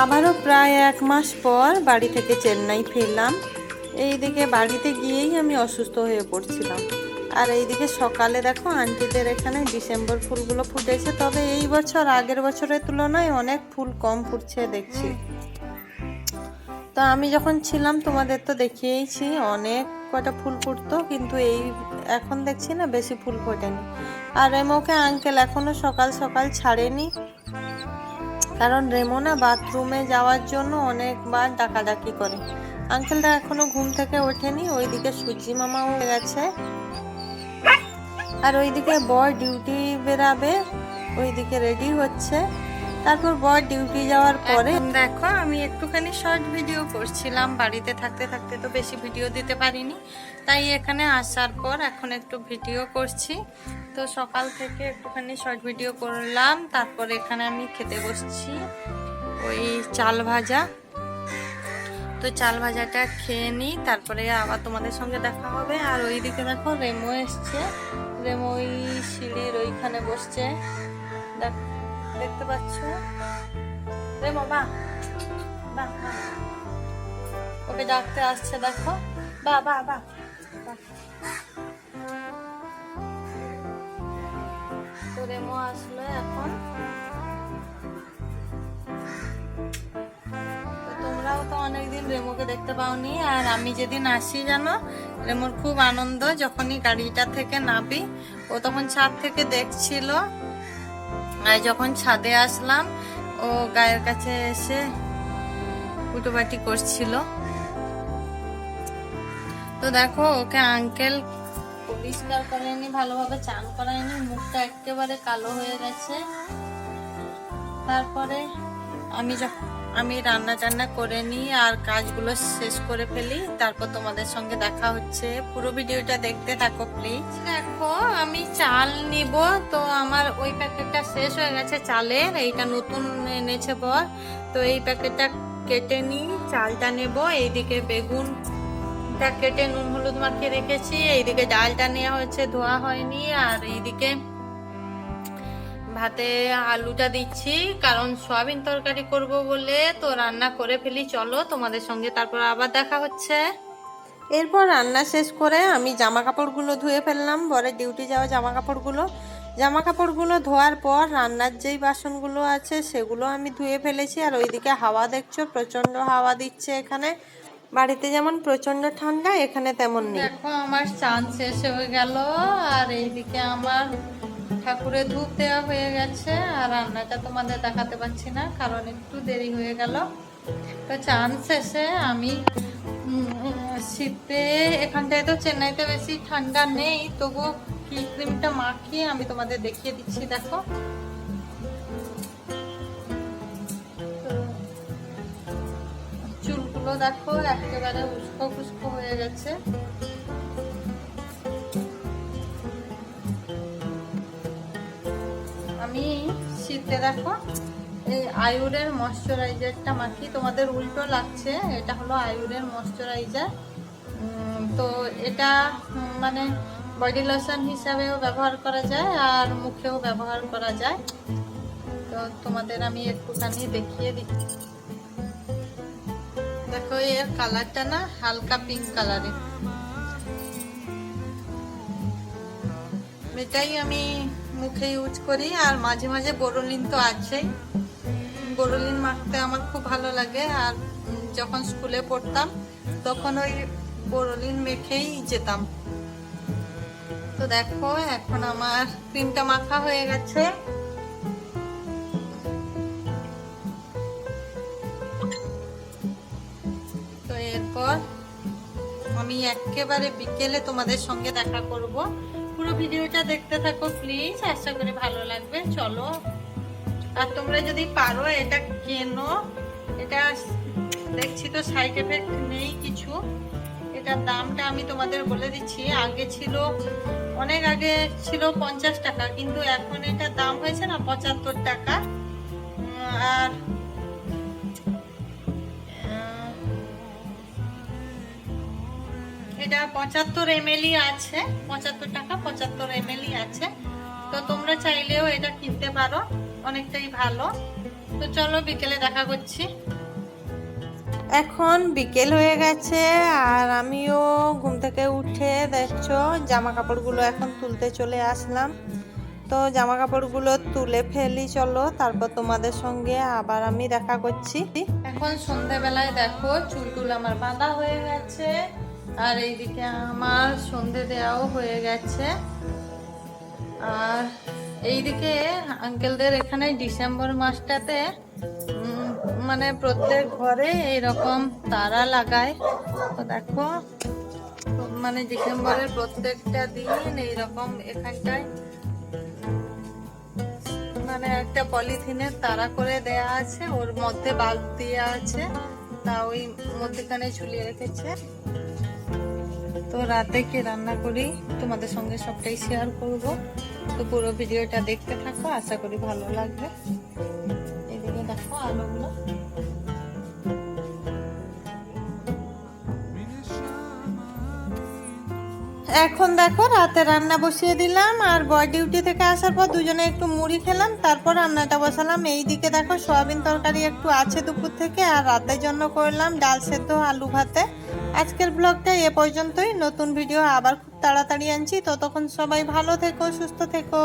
আবারও প্রায় এক মাস পর বাড়ি থেকে চেন্নাই ফিরলাম। এইদিকে বাড়িতে গিয়েই আমি অসুস্থ হয়ে পড়ছিলাম। আর এইদিকে সকালে দেখো আন্টিদের এখানে ডিসেম্বর ফুলগুলো ফুটেছে, তবে এই বছর আগের বছরের তুলনায় অনেক ফুল কম ফুটছে দেখছি। তো আমি যখন ছিলাম, তোমাদের তো দেখিয়েইছি, অনেক কটা ফুল ফুটতো, কিন্তু এই এখন দেখছি না বেশি ফুল ফোটেনি। আর রেমোকে আঙ্কেল এখনও সকাল সকাল ছাড়েনি। কারণ রেমোনা বাথরুমে যাওয়ার জন্য অনেকবার ডাকাডাকি করে। আঙ্কেলটা এখনও ঘুম থেকে ওঠেনি, ওইদিকে সূর্যি মামা উঠে গেছে। আর ওইদিকে বর ডিউটি বেরাবে, ওইদিকে রেডি হচ্ছে। তারপর বর ডিউটি যাওয়ার পরে দেখো, আমি একটুখানি শর্ট ভিডিও করছিলাম। বাড়িতে থাকতে থাকতে তো বেশি ভিডিও দিতে পারিনি। তাই এখানে আসার পর এখন একটু ভিডিও করছি। তো সকাল থেকে একটুখানি শর্ট ভিডিও করলাম। তারপর এখানে আমি খেতে বসছি ওই চাল ভাজা। তো চাল ভাজাটা খেয়ে নিই, তারপরে আবার তোমাদের সঙ্গে দেখা হবে। আর ওইদিকে দেখো রেমো এসছে। রেমো ওই সিঁড়ির ওইখানে বসছে। দেখ দেখতে পাচ্ছ রেমো বা বা। ওকে ডাকতে আসছে, দেখো বা বা বা। তো রেমো আসলো এখন তোমরাও তো অনেকদিন রেমোকে দেখতে পাওনি, আর আমি যেদিন আসি জানো, রেমোর খুব আনন্দ, যখনই গাড়িটা থেকে নাবি ও তখন ছাদ থেকে দেখছিল যখন ছাদে আসলাম, ও গায়ের কাছে এসে কুটোবাটি করছিল। তো দেখো, ওকে আঙ্কেল পরিষ্কার করেনি ভালোভাবে চান করায়নি, মুখটা একেবারে কালো হয়ে গেছে। তারপরে আমি যখন আমি রান্না টান্না করে নিই আর কাজগুলো শেষ করে ফেলি। তারপর তোমাদের সঙ্গে দেখা হচ্ছে। পুরো ভিডিওটা দেখতে থাকো প্লিজ দেখো, আমি চাল নিব। তো আমার ওই প্যাকেটটা শেষ হয়ে গেছে চালের। এইটা নতুন এনেছে বর। তো এই প্যাকেটটা কেটে নিই, চালটা নেব। এইদিকে বেগুন কেটে নুন হলুদ মাখিয়ে রেখেছি। এইদিকে ডালটা নেওয়া হয়েছে, ধোয়া হয়নি। আর এইদিকে ভাতে আলুটা দিচ্ছি, কারণ সয়াবিন তরকারি করব বলে তো রান্না করে ফেলি, চলো তোমাদের সঙ্গে তারপর আবার দেখা হচ্ছে। এরপর রান্না শেষ করে আমি জামা কাপড়গুলো ধুয়ে ফেললাম, পরে ডিউটি যাওয়া জামা কাপড়গুলো জামা কাপড়গুলো ধোয়ার পর রান্নার যেই বাসনগুলো আছে সেগুলো আমি ধুয়ে ফেলেছি, আর ওইদিকে হাওয়া দেখছ প্রচণ্ড হাওয়া দিচ্ছে এখানে। বাড়িতে যেমন প্রচণ্ড ঠান্ডা, এখানে তেমন নেই। দেখো, আমার চান শেষ হয়ে গেল, আর এইদিকে আমার ঠাকুরের ধূপ দেওয়া হয়ে গেছে আর রান্নাটা তোমাদের দেখাতে পারছি না, কারণ একটু দেরি হয়ে গেল। তো চান শেষে আমি শীতে, এখানটায় তো চেন্নাইতে বেশি ঠান্ডা নেই তবু কি ক্রিমটা মাখিয়ে আমি তোমাদের দেখিয়ে দিচ্ছি, দেখো। চুলগুলো দেখো একেবারে উস্কো খুস্কো হয়ে গেছে। আমি শীতে দেখো, এই আয়ুরের ময়শ্চারাইজারটা মাখি। তোমাদের উল্টো লাগছে, এটা হলো আয়ুরের ময়শ্চারাইজার। তো এটা মানে বডি লোশন হিসাবেও ব্যবহার করা যায় আর মুখেও ব্যবহার করা যায়। তো তোমাদের আমি একটুখানি দেখিয়ে দিচ্ছি দেখো, এর কালারটা না হালকা পিঙ্ক কালারের এটাই আমি মুখে ইউজ করি, আর মাঝে মাঝে বোরোলিন তো আছেই। বোরোলিন মাখতে আমার খুব ভালো লাগে, আর যখন স্কুলে পড়তাম, তখন ওই বোরোলিন মেখেই যেতাম। তো দেখো, এখন আমার ক্রিমটা মাখা হয়ে গেছে। তো এরপর আমি একেবারে বিকেলে তোমাদের সঙ্গে দেখা করব। পুরো ভিডিওটা দেখতে থাকো প্লিজ আশা করি ভালো লাগবে। চলো। আর তোমরা যদি পারো, এটা কেনো? এটা দেখছি তো সাইড এফেক্ট নেই কিছু। এটার দামটা আমি তোমাদের বলে দিচ্ছি। আগে ছিল, অনেক আগে ছিল পঞ্চাশ টাকা, কিন্তু এখন এটার দাম হয়েছে না পঁচাত্তর টাকা। আর এটা পঁচাত্তর এমএলই আছে পঁচাত্তর টাকা পঁচাত্তর এমএলই আছে। তো তোমরা চাইলেও এটা কিনতে পারো অনেকটাই ভালো। তো চলো বিকেলে দেখা করছি। এখন বিকেল হয়ে গেছে আর আমিও ঘুম থেকে উঠে দেখছ জামা কাপড়গুলো এখন তুলতে চলে আসলাম। তো জামা কাপড়গুলো তুলে ফেলি চলো তারপর তোমাদের সঙ্গে আবার আমি দেখা করছি। এখন সন্ধেবেলায় দেখো চুলটুল আমার বাঁধা হয়ে গেছে। আর এইদিকে আমার সন্ধে দেওয়াও হয়ে গেছে। আর এইদিকে আঙ্কেলদের এখানে ডিসেম্বর মাসটাতে মানে প্রত্যেক ঘরে এইরকম তারা লাগায়। তো দেখো মানে ডিসেম্বরের প্রত্যেকটা দিন এইরকম এখানটায় মানে একটা পলিথিনের তারা করে দেয়া আছে, ওর মধ্যে বাল্ব দেওয়া আছে। তা ওই মধ্যেখানে ঝুলিয়ে রেখেছে। তো রাতে কি রান্না করি? তোমাদের সঙ্গে সবটাই শেয়ার করব। তো পুরো ভিডিওটা দেখতে থাকো, আশা করি ভালো লাগবে। এদিকে দেখো আলুগুলো। এখন দেখো রাতে রান্না বসিয়ে দিলাম, আর বয় ডিউটি থেকে আসার পর দুজনে একটু মুড়ি খেলাম, তারপর রান্নাটা বসালাম। এই দিকে দেখো সয়াবিন তরকারি একটু আছে দুপুর থেকে, আর রাতের জন্য করলাম ডাল সেদ্ধ আলু ভাতে। আজকের ব্লগটা এ পর্যন্তই। নতুন ভিডিও আবার খুব তাড়াতাড়ি আনছি। ততক্ষণ সবাই ভালো থেকো, সুস্থ থেকো।